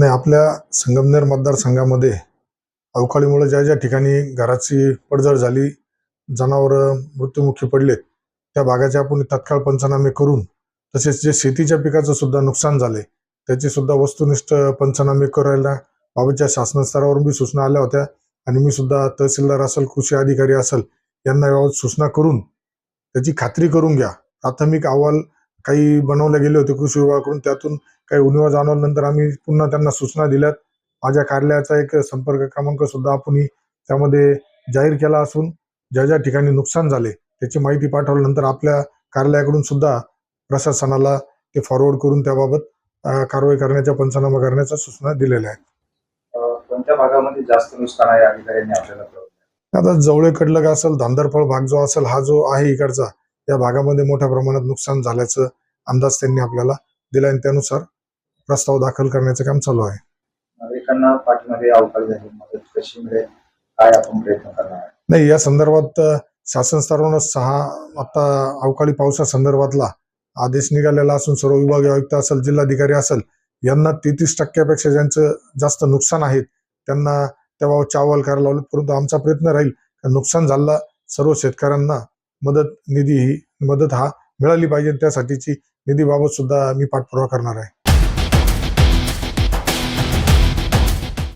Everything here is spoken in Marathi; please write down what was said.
नाही आपल्या संगमनेर मतदारसंघामध्ये अवकाळीमुळे ज्या ज्या ठिकाणी घराची पडझड झाली जनावरं मृत्युमुखी पडलेत त्या भागाचे आपण तत्काळ पंचनामे करून तसेच जे शेतीच्या पिकाचं सुद्धा नुकसान झाले त्याची सुद्धा वस्तुनिष्ठ पंचनामे करायला बाबतच्या शासनस्तरावरून बी सूचना आल्या होत्या आणि मी सुद्धा तहसीलदार असेल कृषी अधिकारी असेल यांना याबाबत सूचना करून त्याची खात्री करून घ्या. प्राथमिक अहवाल काही बनवले गेले होते कृषी विभागाकडून त्यातून काही उणिवा जाणवल्यानंतर आम्ही पुन्हा त्यांना सूचना दिल्यात. माझ्या कार्यालयाचा एक संपर्क क्रमांक सुद्धा आपण त्यामध्ये जाहीर केला असून ज्या ज्या ठिकाणी नुकसान झाले त्याची माहिती पाठवल्यानंतर आपल्या कार्यालयाकडून सुद्धा प्रशासनाला ते फॉरवर्ड करून त्याबाबत कारवाई करण्याच्या पंचनामा करण्याच्या सूचना दिलेल्या आहेत. कोणत्या भागामध्ये जास्त नुकसान आहे अधिकाऱ्यांनी आपल्याला आता जवळे कडलग असेल धांदरफळ भाग जो असेल हा जो आहे इकडचा या भागामध्ये मोठ्या प्रमाणात नुकसान झाल्याचं अंदाज त्यांनी आपल्याला दिला आणि त्यानुसार प्रस्ताव दाखल करण्याचं काम चालू आहे. नागरिकांना पाठीमध्ये अवकाळी झाली मदत कशी मिळेल? काय आपण प्रयत्न करणार? आहे नाही या संदर्भात शासन स्तरावरून सहा आता अवकाळी पावसासंदर्भातला आदेश निघालेला असून सर्व विभागीय आयुक्त असेल जिल्हाधिकारी असेल यांना तेहतीस टक्क्यापेक्षा ज्यांचं जास्त नुकसान आहे त्यांना त्याबाबत अहवाल करायला लावले परंतु आमचा प्रयत्न राहील. नुकसान झालेला सर्व शेतकऱ्यांना मदत निधी ही मदत हा मिळाली पाहिजे त्यासाठीची निधीबाबत सुद्धा मी पाठपुरावा करणार आहे.